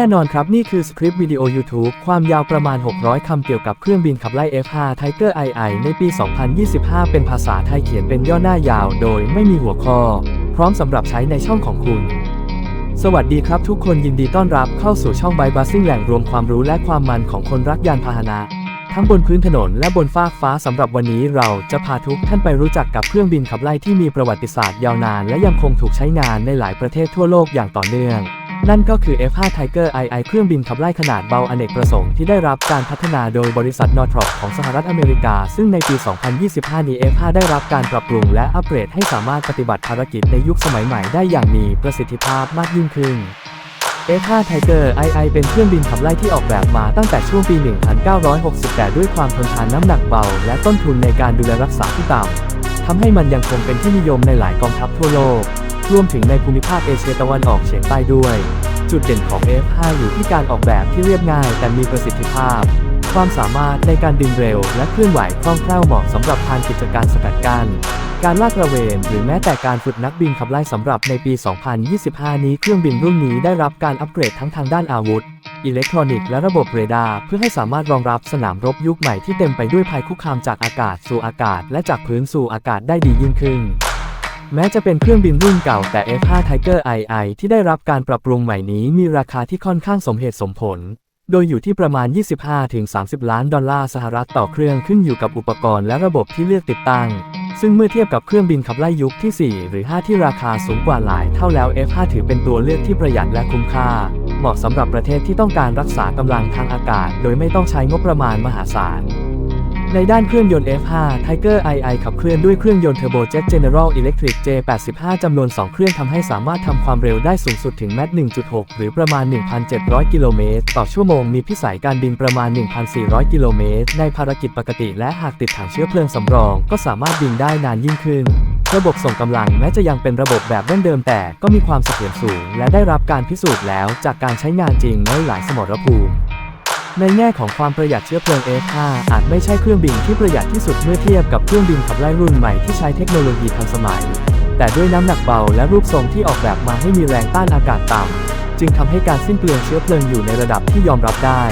แน่นอนครับนี่คือสคริปต์วิดีโอ YouTube ความยาวประมาณ 600 คำเกี่ยวกับเครื่องบินขับไล่ F5 Tiger II ในปี 2025 เป็นภาษาไทยเขียนเป็นย่อหน้ายาวโดยไม่มีหัวข้อ พร้อมสำหรับใช้ในช่องของคุณ สวัสดีครับทุกคนยินดีต้อนรับเข้าสู่ช่องไบบัสซิ่งแหล่งรวมความรู้และความมันของคนรักยานพาหนะ ทั้งบนพื้นถนนและบนฟากฟ้าสำหรับวันนี้เราจะพาทุกท่านไปรู้จักกับเครื่องบินขับไล่ที่มีประวัติศาสตร์ยาวนาน และยังคงถูกใช้งานในหลายประเทศทั่วโลกอย่างต่อเนื่อง นั่นก็คือ F5 Tiger II เครื่องบินขับไล่ขนาดเบาอเนกประสงค์ที่ได้รับการพัฒนาโดยบริษัท Northrop ของสหรัฐอเมริกา ซึ่งในปี 2025 นี้ F5 ได้รับการปรับปรุงและอัปเกรดให้สามารถปฏิบัติภารกิจในยุคสมัยใหม่ได้อย่างมีประสิทธิภาพมากยิ่งขึ้น F5 Tiger II เป็นเครื่องบินขับไล่ที่ออกแบบมาตั้งแต่ช่วงปี 1968 ด้วยความทนทานน้ำหนักเบา และต้นทุนในการดูแลรักษาที่ต่ำทำให้มันยังคงเป็นที่นิยมในหลายกองทัพทั่วโลก รวมถึงในภูมิภาคเอเชียตะวันออกเฉียงใต้ด้วย จุดเด่นของ F5 อยู่ที่การออกแบบที่เรียบง่ายแต่มีประสิทธิภาพ ความสามารถในการดึงเร็ว และเคลื่อนไหวคล่องแคล่วเหมาะสำหรับทางกิจการสกัดกั้นการลาดตระเวน หรือแม้แต่การฝึกนักบินขับไล่สำหรับในปี 2025 นี้เครื่องบินรุ่นนี้ได้รับการอัปเกรดทั้งทางด้านอาวุธ อิเล็กทรอนิกส์และระบบเรดาร์เพื่อให้สามารถรองรับสนามรบยุคใหม่ที่เต็มไปด้วยภัยคุกคามจากอากาศสู่อากาศ และจากพื้นสู่อากาศได้ดียิ่งขึ้น แม้จะเป็นเครื่องบินรุ่นเก่าแต่ F5 Tiger II ที่ได้รับการปรับปรุงใหม่นี้มีราคาที่ค่อนข้างสมเหตุสมผล โดยอยู่ที่ประมาณ 25-30 ล้านดอลลาร์สหรัฐต่อเครื่องขึ้นอยู่กับอุปกรณ์และระบบที่เลือกติดตั้ง ซึ่งเมื่อเทียบกับเครื่องบินขับไล่ยุคที่ 4 หรือ 5 ที่ราคาสูงกว่าหลายเท่าแล้ว F5 ถือเป็นตัวเลือกที่ประหยัดและคุ้มค่า เหมาะสำหรับประเทศที่ต้องการรักษากำลังทางอากาศ โดยไม่ต้องใช้งบประมาณมหาศาล ในด้านเครื่องยนต์ F5 Tiger II ขับเคลื่อนด้วยเครื่องยนต์ Turbojet General Electric J85 จำนวน 2 เครื่องทำให้สามารถทำความเร็วได้สูงสุดถึงแมต1.6 หรือประมาณ 1,700 กิโลเมตรต่อชั่วโมง มีพิสัยการบินประมาณ 1,400 กิโลเมตร ในภารกิจปกติ และหากติดถังเชื้อเพลิงสำรอง ก็สามารถบินได้นานยิ่งขึ้นระบบส่งกำลังแม้จะยังเป็นระบบแบบเดิมแต่ก็มีความเสถียรสูง และได้รับการพิสูจน์แล้วจากการใช้งานจริงในหลายสมรภูมิ ในแง่ของความประหยัดเชื้อเพลิง F5 อาจไม่ใช่เครื่องบินที่ประหยัดที่สุดเมื่อเทียบกับเครื่องบินขับไล่รุ่นใหม่ที่ใช้เทคโนโลยีทันสมัย แต่ด้วยน้ำหนักเบาและรูปทรงที่ออกแบบมาให้มีแรงต้านอากาศต่ำจึงทำให้การสิ้นเปลืองเชื้อเพลิงอยู่ในระดับที่ยอมรับได้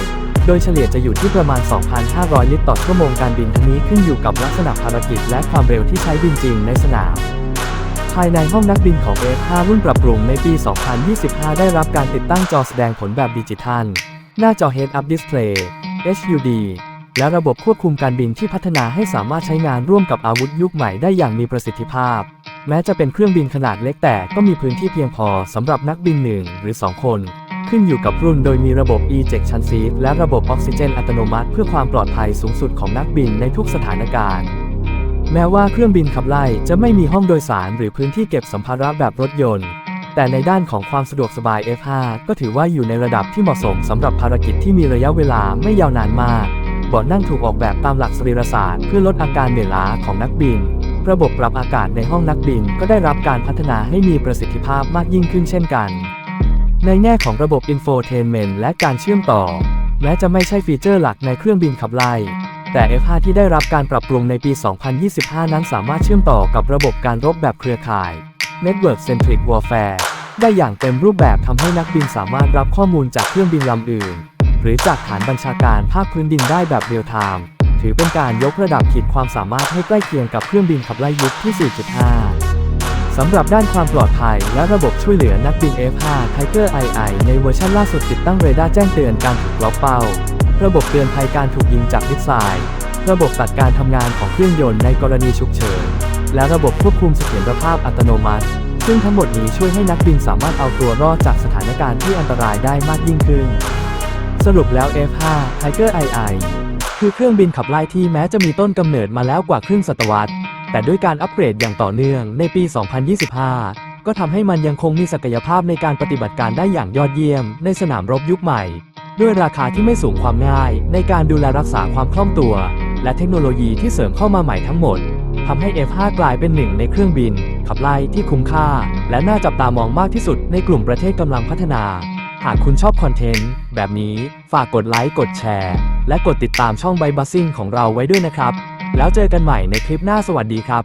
โดยเฉลี่ยจะอยู่ที่ประมาณ 2,500 ลิตรต่อชั่วโมงการบินทั้งนี้ขึ้นอยู่กับลักษณะภารกิจและความเร็วที่ใช้บินจริงในสนามภายในห้องนักบินของ F5 รุ่นปรับปรุงในปี 2025 ได้รับการติดตั้งจอแสดงผลแบบดิจิทัล หน้าจอ Head-Up Display HUD และระบบควบคุมการบินที่พัฒนาให้สามารถใช้งานร่วมกับอาวุธยุคใหม่ได้อย่างมีประสิทธิภาพ แม้จะเป็นเครื่องบินขนาดเล็กแต่ก็มีพื้นที่เพียงพอสำหรับนักบินหนึ่งหรือ 2 คน ขึ้นอยู่กับรุ่นโดยมีระบบ Ejection Seat และระบบออกซิเจนอัตโนมัติ เพื่อความปลอดภัยสูงสุดของนักบินในทุกสถานการณ์ แม้ว่าเครื่องบินขับไล่จะไม่มีห้องโดยสารหรือพื้นที่เก็บสัมภาระแบบรถยนต์ แต่ในด้านของความสะดวกสบาย F5 ก็ถือว่าอยู่ในระดับที่เหมาะสมสำหรับภารกิจที่มีระยะเวลาไม่ยาวนานมากเบาะนั่งถูกออกแบบตามหลักสรีรศาสตร์เพื่อลดอาการเหนื่อยล้าของนักบิน ระบบปรับอากาศในห้องนักบินก็ได้รับการพัฒนาให้มีประสิทธิภาพมากยิ่งขึ้นเช่นกัน ในแง่ของระบบ Infotainment และการเชื่อมต่อ แม้จะไม่ใช่ฟีเจอร์หลักในเครื่องบินขับไล่แต่ F5 ที่ได้รับการปรับปรุงในปี 2025 นั้นสามารถเชื่อมต่อกับระบบการรบแบบเครือข่าย Network Centric Warfare ได้อย่างเต็มรูปแบบทำให้นักบินสามารถรับข้อมูลจากเครื่องบินลำอื่น หรือจากฐานบัญชาการภาคพื้นดินได้แบบเรียลไทม์ถือเป็นการยกระดับขีดความสามารถให้ใกล้เคียงกับเครื่องบินขับไล่ยุคที่ 4.5 สำหรับด้านความปลอดภัย และระบบช่วยเหลือนักบิน F5 Tiger II ในเวอร์ชันล่าสุดติดตั้งเรดาร์แจ้งเตือนการถูกล็อกเป้า ระบบเตือนภัยการถูกยิงจากมิสไซล์ระบบตัดการทำงานของเครื่องยนต์ในกรณีฉุกเฉิน และระบบควบคุมเสถียรภาพอัตโนมัติ ซึ่งทั้งหมดนี้ช่วยให้นักบินสามารถเอาตัวรอดจากสถานการณ์ที่อันตรายได้มากยิ่งขึ้น สรุปแล้ว F5 Tiger II คือเครื่องบินขับไล่ที่แม้จะมีต้นกำเนิดมาแล้วกว่าครึ่งศตวรรษ แต่ด้วยการอัปเกรดอย่างต่อเนื่องในปี 2025 ก็ทำให้มันยังคงมีศักยภาพในการปฏิบัติการได้อย่างยอดเยี่ยม ในสนามรบยุคใหม่ ด้วยราคาที่ไม่สูงความง่าย ในการดูแลรักษาความคล่องตัว และเทคโนโลยีที่เสริมเข้ามาใหม่ทั้งหมด ทำให้ F5 กลายเป็นหนึ่งในเครื่องบิน ขับไล่ที่คุ้มค่า และน่าจับตามองมากที่สุดในกลุ่มประเทศกำลังพัฒนา หากคุณชอบคอนเทนต์ แบบนี้ฝากกดไลค์กดแชร์ และกดติดตามช่องไบบัสซิ่งของเราไว้ด้วยนะครับ แล้วเจอกันใหม่ในคลิปหน้าสวัสดีครับ